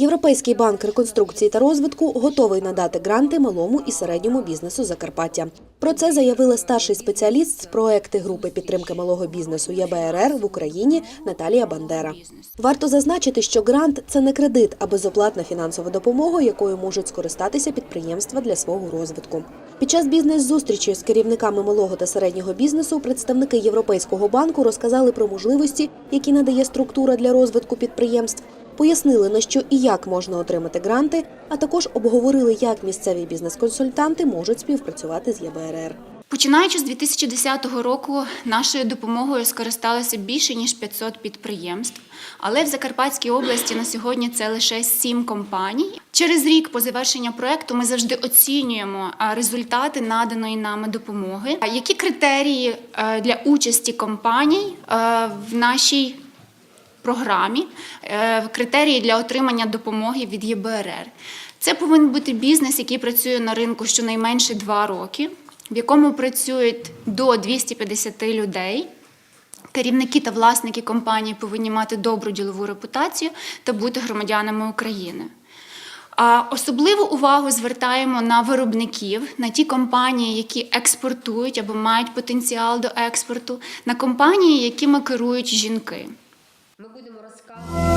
Європейський банк реконструкції та розвитку готовий надати гранти малому і середньому бізнесу Закарпаття. Про це заявила старший спеціаліст з проекти групи підтримки малого бізнесу ЄБРР в Україні Наталія Бандера. Варто зазначити, що грант це не кредит, а безоплатна фінансова допомога, якою можуть скористатися підприємства для свого розвитку. Під час бізнес-зустрічі з керівниками малого та середнього бізнесу представники Європейського банку розказали про можливості, які надає структура для розвитку підприємств, пояснили на що і як можна отримати гранти, а також обговорили, як місцеві бізнес-консультанти можуть співпрацювати з ЄБРР. Починаючи з 2010 року, нашою допомогою скористалося більше ніж 500 підприємств. Але в Закарпатській області на сьогодні це лише 7 компаній. Через рік по завершенню проекту ми завжди оцінюємо результати наданої нами допомоги. Які критерії е, для участі компаній е, в нашій програмі е, критерії для отримання допомоги від ЄБРР. Це повинен бути бізнес, який працює на ринку щонайменше два роки, в якому працюють до 250 людей. Керівники та власники компанії повинні мати добру ділову репутацію та бути громадянами України. А особливу увагу звертаємо на виробників, на ті компанії, які експортують або мають потенціал до експорту, на компанії, якими керують жінки. Ми будемо розказувати.